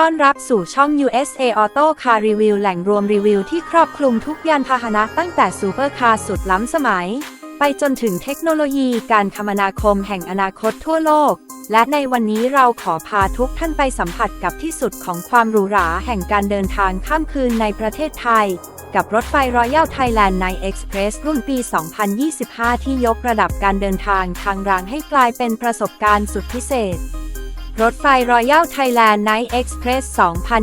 ต้อนรับสู่ช่อง USA Auto Car Review แหล่งรวมรีวิวที่ครอบคลุมทุกยานพาหนะตั้งแต่ซูเปอร์คาร์สุดล้ำสมัย ไปจนถึงเทคโนโลยีการคมนาคมแห่งอนาคตทั่วโลก และในวันนี้เราขอพาทุกท่านไปสัมผัสกับที่สุดของความหรูหราแห่งการเดินทางข้ามคืนในประเทศไทย กับรถไฟรอยัลไทยแลนด์ในเอ็กซ์เพรสรุ่นปี 2025 ที่ยกระดับการเดินทางทางรางให้กลายเป็นประสบการณ์สุดพิเศษ รถไฟรอยัลไทยแลนด์ไนท์เอ็กซ์เพรส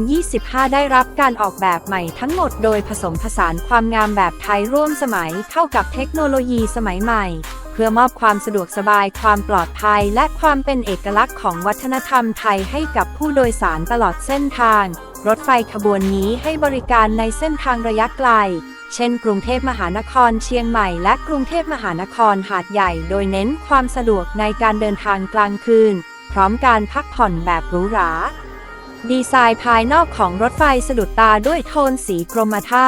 2025 ได้รับการออกแบบใหม่ทั้งหมดโดยผสมผสานความงามแบบไทยร่วมสมัยเข้ากับเทคโนโลยีสมัยใหม่ เพื่อมอบความสะดวกสบาย ความปลอดภัย และความเป็นเอกลักษณ์ของวัฒนธรรมไทยให้กับผู้โดยสารตลอดเส้นทาง รถไฟขบวนนี้ให้บริการในเส้นทางระยะไกล เช่น กรุงเทพมหานครเชียงใหม่ และกรุงเทพมหานครหาดใหญ่ โดยเน้นความสะดวกในการเดินทางกลางคืน พร้อมการพักผ่อนแบบหรูหรา ดีไซน์ภายนอกของรถไฟสะดุดตาด้วยโทนสีกรมท่า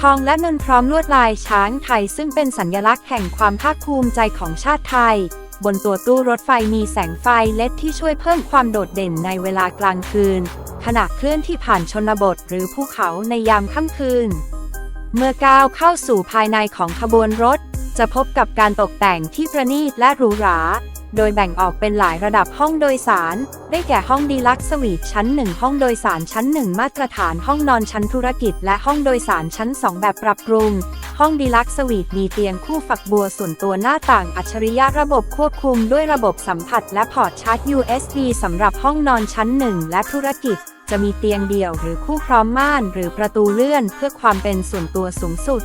ทองและเงินพร้อมลวดลายช้างไทย ซึ่งเป็นสัญลักษณ์แห่งความภาคภูมิใจของชาติไทย บนตัวตู้รถไฟมีแสงไฟเล็ดที่ช่วยเพิ่มความโดดเด่นในเวลากลางคืน ขณะเคลื่อนที่ผ่านชนบทหรือภูเขาในยามค่ำคืน เมื่อก้าวเข้าสู่ภายในของขบวนรถจะพบกับการตกแต่งที่ประณีตและหรูหรา โดยแบ่งออกเป็นหลายระดับห้องโดยสาร ได้แก่ห้องดีลักซ์สวีทชั้น 1 ห้องโดยสารชั้น 1 มาตรฐานห้องนอนชั้นธุรกิจ และห้องโดยสารชั้น 2 แบบปรับปรุง ห้องดีลักซ์สวีทมีเตียงคู่ฝักบัวส่วนตัวหน้าต่างอัจฉริยะระบบควบคุมด้วยระบบสัมผัส และพอร์ตชาร์จ USB สำหรับห้องนอนชั้น 1 และธุรกิจจะมีเตียงเดี่ยวหรือคู่พร้อมม่าน หรือประตูเลื่อนเพื่อความเป็นส่วนตัวสูงสุด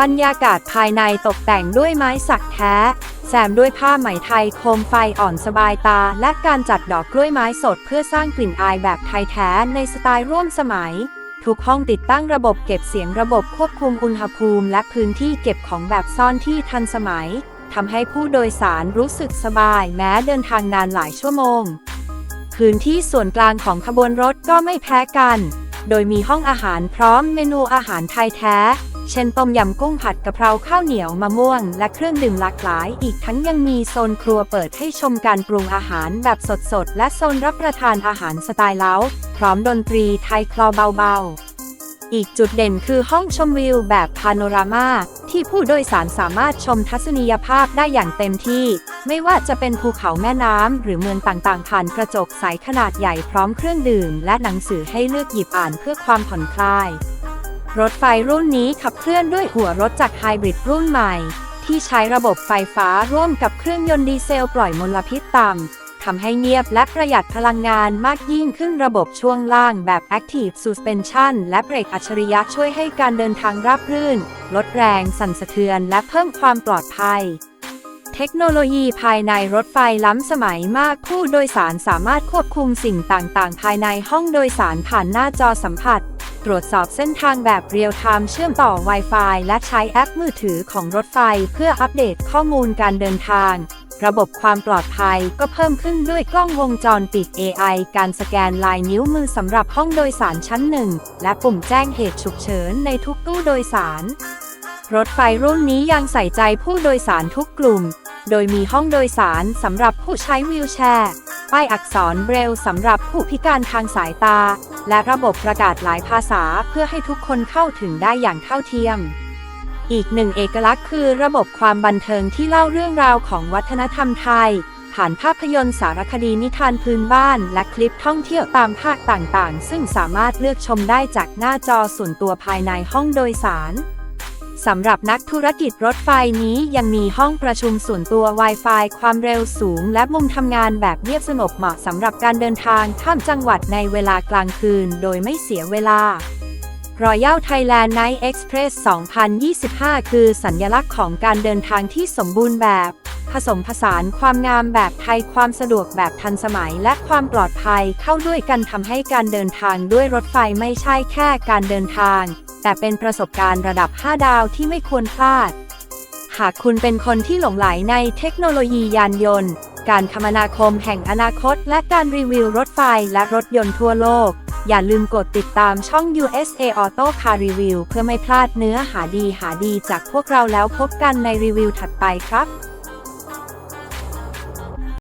บรรยากาศภายในตกแต่งด้วยไม้สักแท้ แซมด้วยผ้าไหมไทยโคมไฟอ่อนสบายตา และการจัดดอกกล้วยไม้สดเพื่อสร้างกลิ่นอายแบบไทยแท้ในสไตล์ร่วมสมัย ทุกห้องติดตั้งระบบเก็บเสียงระบบควบคุมอุณหภูมิ และพื้นที่เก็บของแบบซ่อนที่ทันสมัยทำให้ผู้โดยสารรู้สึกสบาย แม้เดินทางนานหลายชั่วโมง พื้นที่ส่วนกลางของขบวนรถก็ไม่แพ้กัน โดยมีห้องอาหารพร้อมเมนูอาหารไทยแท้ เช่นต้มยำกุ้งผัดกะเพราข้าวเหนียวมะม่วง และเครื่องดื่มหลากหลาย อีกทั้งยังมีโซนครัวเปิดให้ชมการปรุงอาหารแบบสดๆ และโซนรับประทานอาหารสไตล์เล้า พร้อมดนตรีไทยคลอเบาๆ อีกจุดเด่นคือห้องชมวิวแบบพาโนรามาที่ผู้โดยสารสามารถชมทัศนียภาพได้อย่างเต็มที่ ไม่ว่าจะเป็นภูเขาแม่น้ำหรือเมืองต่างๆ ผ่านกระจกใสขนาดใหญ่พร้อมเครื่องดื่ม และหนังสือให้เลือกหยิบอ่านเพื่อความผ่อนคลาย รถไฟรุ่นนี้ขับเคลื่อนด้วยหัวรถจักรไฮบริดรุ่นใหม่ ที่ใช้ระบบไฟฟ้าร่วมกับเครื่องยนต์ดีเซลปล่อยมลพิษต่ำทำให้เงียบและประหยัดพลังงานมากยิ่งขึ้นระบบช่วงล่างแบบ Active Suspension และเบรกอัจฉริยะช่วยให้การเดินทางราบรื่น ลดแรง สั่นสะเทือนและเพิ่มความปลอดภัยเทคโนโลยีภายในรถไฟล้ำสมัยมากผู้โดยสารสามารถควบคุมสิ่งต่างๆ ภายในห้องโดยสารผ่านหน้าจอสัมผัส ตรวจสอบเส้นทางแบบเรียลไทม์เชื่อมต่อ Wi-Fi และใช้แอปมือถือของรถไฟเพื่ออัปเดตข้อมูลการเดินทาง ระบบความปลอดภัยก็เพิ่มขึ้นด้วยกล้องวงจรปิด AI การสแกนลายนิ้วมือสำหรับห้องโดยสารชั้นหนึ่งและปุ่มแจ้งเหตุฉุกเฉินในทุกตู้โดยสาร รถไฟรุ่นนี้ยังใส่ใจผู้โดยสารทุกกลุ่ม โดยมีห้องโดยสารสำหรับผู้ใช้วีลแชร์ ป้ายอักษรเบรลสำหรับผู้พิการทางสายตา และระบบประกาศหลายภาษาเพื่อให้ทุกคนเข้าถึงได้อย่างเท่าเทียม อีกหนึ่งเอกลักษณ์คือระบบความบันเทิงที่เล่าเรื่องราวของวัฒนธรรมไทย ผ่านภาพยนตร์สารคดีนิทานพื้นบ้าน และคลิปท่องเที่ยวตามภาคต่างๆ ซึ่งสามารถเลือกชมได้จากหน้าจอส่วนตัวภายในห้องโดยสาร สำหรับนักธุรกิจรถไฟนี้ยังมีห้องประชุมส่วนตัว Wi-Fi ความเร็วสูง และมุมทำงานแบบเงียบสงบเหมาะสำหรับการเดินทางข้ามจังหวัดในเวลากลางคืนโดยไม่เสียเวลา Royal Thailand Night Express 2025 คือสัญลักษณ์ของการเดินทางที่สมบูรณ์แบบ ผสมผสานความงามแบบไทยความสะดวกแบบทันสมัย และความปลอดภัยเข้าด้วยกันทำให้การเดินทางด้วยรถไฟไม่ใช่แค่การเดินทาง แต่เป็นประสบการณ์ระดับ 5 ดาวที่ไม่ควรพลาด หากคุณเป็นคนที่หลงไหลในเทคโนโลยียานยนต์ การคมนาคมแห่งอนาคต และการรีวิวรถไฟและรถยนต์ทั่วโลก อย่าลืมกดติดตามช่อง USA Auto Car Review เพื่อไม่พลาดเนื้อหาดีหาดีจากพวกเราแล้วพบกันในรีวิวถัดไปครับ